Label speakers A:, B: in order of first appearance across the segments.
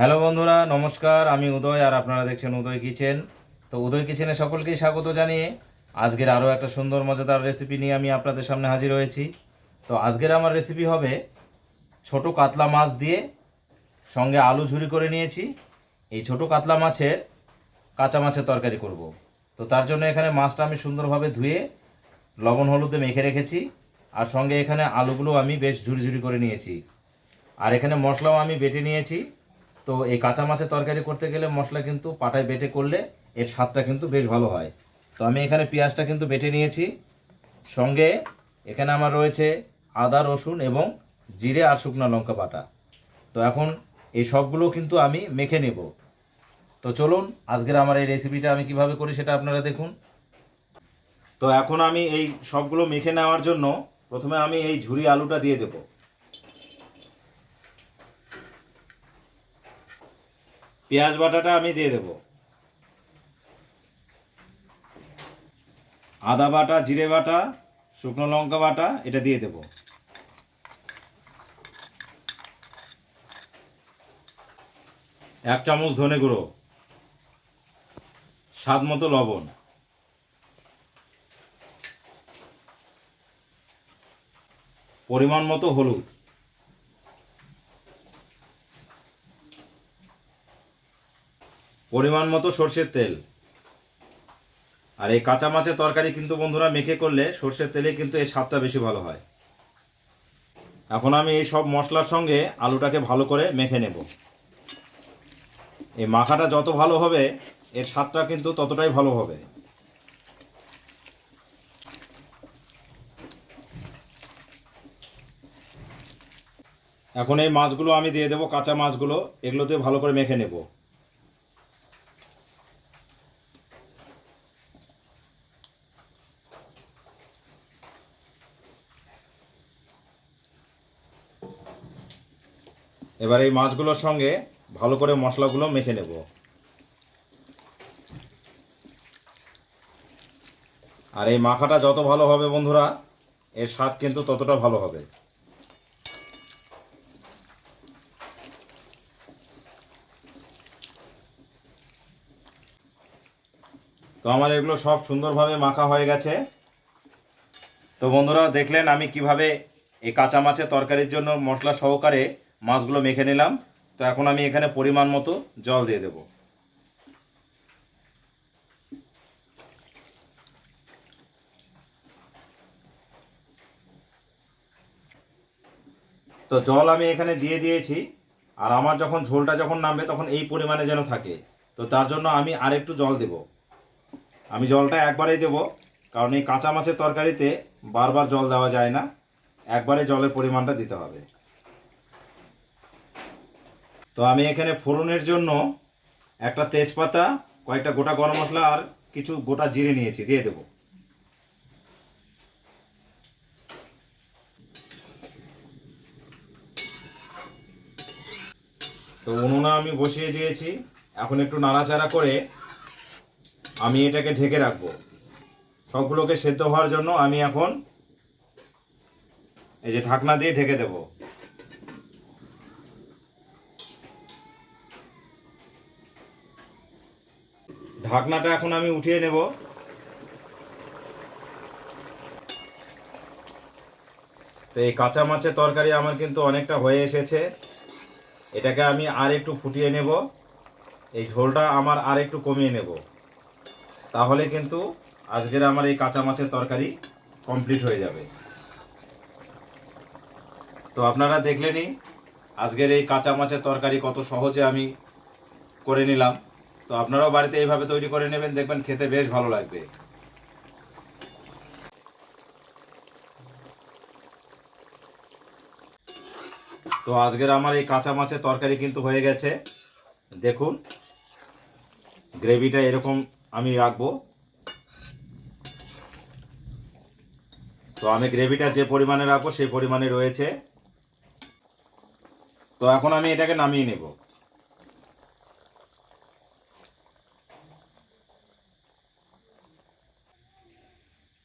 A: Hello বন্ধুরা, নমস্কার, আমি উদয় আর আপনারা দেখছেন উদয় কিচেন। তো উদয় কিচেনে সকলকেই স্বাগত জানিয়ে আজকের আরও একটা সুন্দর, মজাদার রেসিপি নিয়ে আমি আপনাদের সামনে হাজির হয়েছি। তো আজকের আমার রেসিপি হবে ছোট কাতলা মাছ দিয়ে সঙ্গে আলু ঝুরি করে নিয়েছি। এই ছোট কাতলা মাছের কাঁচা মাছের তরকারি করব। তো তার জন্য এখানে মাছটা আমি সুন্দরভাবে ধুয়ে লবণ হলুদে মেখে রেখেছি আর সঙ্গে এখানে আলুগুলো আমি বেশ ঝুরি ঝুরি করে নিয়েছি। আর এখানে মশলাও আমি বেটে নিয়েছি। তো এই কাঁচা মাছের তরকারি করতে গেলে মশলা কিন্তু পাটায় বেটে করলে এর স্বাদটা কিন্তু বেশ ভালো হয়। তো আমি এখানে পেঁয়াজটা কিন্তু বেটে নিয়েছি। সঙ্গে এখানে আমার রয়েছে আদা, রসুন এবং জিরে আর শুকনো লঙ্কা বাটা। তো এখন এই সবগুলো কিন্তু আমি মেখে নেব। তো চলুন, আজকের আমার এই রেসিপিটা আমি কীভাবে করি সেটা আপনারা দেখুন। তো এখন আমি এই সবগুলো মেখে নেওয়ার জন্য প্রথমে আমি এই ঝুরি আলুটা দিয়ে দেবো। পেঁয়াজ বাটাটা আমি দিয়ে দেব। আদা বাটা, জিরে বাটা, শুকনো লঙ্কা বাটা, এটা দিয়ে দেব। এক চামচ ধনে গুঁড়ো, স্বাদ মতো লবণ। পরিমাণ মতো হলুদ। পরিমাণ মতো সর্ষের তেল। আর এই কাঁচা মাছের তরকারি কিন্তু বন্ধুরা মেখে করলে সর্ষের তেলে কিন্তু এর স্বাদটা বেশি ভালো হয়। এখন আমি এই সব মশলার সঙ্গে আলুটাকে ভালো করে মেখে নেব। এই মাখাটা যত ভালো হবে, এর স্বাদটা কিন্তু ততটাই ভালো হবে। এখন এই মাছগুলো আমি দিয়ে দেবো, কাঁচা মাছগুলো, এগুলোতে ভালো করে মেখে নেব। এবার এই মাছগুলোর সঙ্গে ভালো করে মশলাগুলো মেখে নেব। আর এই মাখাটা যত ভালো হবে বন্ধুরা, এর স্বাদ কিন্তু ততটা ভালো হবে। তো আমার এগুলো সব সুন্দরভাবে মাখা হয়ে গেছে। তো বন্ধুরা, দেখলেন আমি কীভাবে এই কাঁচা মাছের তরকারির জন্য মশলা সহকারে মাছগুলো মেখে নিলাম। তো এখন আমি এখানে পরিমাণ মতো জল দিয়ে দেব। তো জল আমি এখানে দিয়ে দিয়েছি। আর আমার যখন ঝোলটা যখন নামবে তখন এই পরিমাণে যেন থাকে। তো তার জন্য আমি আরেকটু জল দেব। আমি জলটা একবারেই দেব। কারণ এই কাঁচা মাছের তরকারিতে বারবার জল দেওয়া যায় না। একবারে জলের পরিমাণটা দিতে হবে। তো আমি এখানে ফোড়নের জন্য একটা তেজপাতা, কয়েকটা গোটা গরম মশলা আর কিছু গোটা জিরে নিয়েছি, দিয়ে দেব। তো উনুনে আমি বসিয়ে দিয়েছি। এখন একটু নাড়াচাড়া করে আমি এটাকে ঢেকে রাখব। সবগুলোকে সেদ্ধ হওয়ার জন্য আমি এখন এই যে ঢাকনা দিয়ে ঢেকে দেবো। ঢাকনাটা এখন আমি উঠিয়ে নেব। তো এই কাঁচা মাছের তরকারি আমার কিন্তু অনেকটা হয়ে এসেছে। এটাকে আমি আর একটু ফুটিয়ে নেব। এই ঝোলটা আমার আর একটু কমিয়ে নেব। তাহলে কিন্তু আজকের আমার এই কাঁচা মাছের তরকারি কমপ্লিট হয়ে যাবে। তো আপনারা দেখলেনই, আজকের এই কাঁচা মাছের তরকারি কত সহজে আমি করে নিলাম। তো আপনারাও বাড়িতে এইভাবে তৈরি করে নেবেন, দেখবেন খেতে বেশ ভালো লাগবে। তো আজকের আমার এই কাঁচা মাছের তরকারি কিন্তু হয়ে গেছে। দেখুন, গ্রেভিটা এরকম আমি রাখব। তো আমি গ্রেভিটা যে পরিমাণে রাখব সেই পরিমাণে রয়েছে। তো এখন আমি এটাকে নামিয়ে নেব।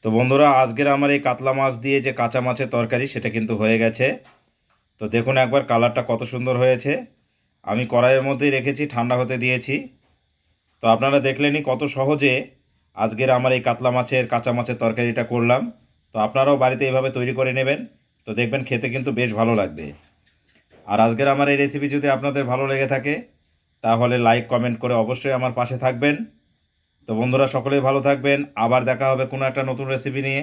A: তো বন্ধুরা, আজকের আমার এই কাতলা মাছ দিয়ে যে কাঁচা মাছের তরকারি, সেটা কিন্তু হয়ে গেছে। তো দেখুন একবার কালারটা কত সুন্দর হয়েছে। আমি কড়াইয়ের মধ্যেই রেখেছি, ঠান্ডা হতে দিয়েছি। তো আপনারা দেখলেনই কত সহজে আজকের আমার এই কাতলা মাছের, কাঁচা মাছের তরকারিটা করলাম। তো আপনারাও বাড়িতে এইভাবে তৈরি করে নেবেন। তো দেখবেন খেতে কিন্তু বেশ ভালো লাগবে। আর আজকের আমার এই রেসিপি যদি আপনাদের ভালো লেগে থাকে, তাহলে লাইক কমেন্ট করে অবশ্যই আমার পাশে থাকবেন। তো বন্ধুরা সকলেই ভালো থাকবেন। আবার দেখা হবে কোনো একটা নতুন রেসিপি নিয়ে।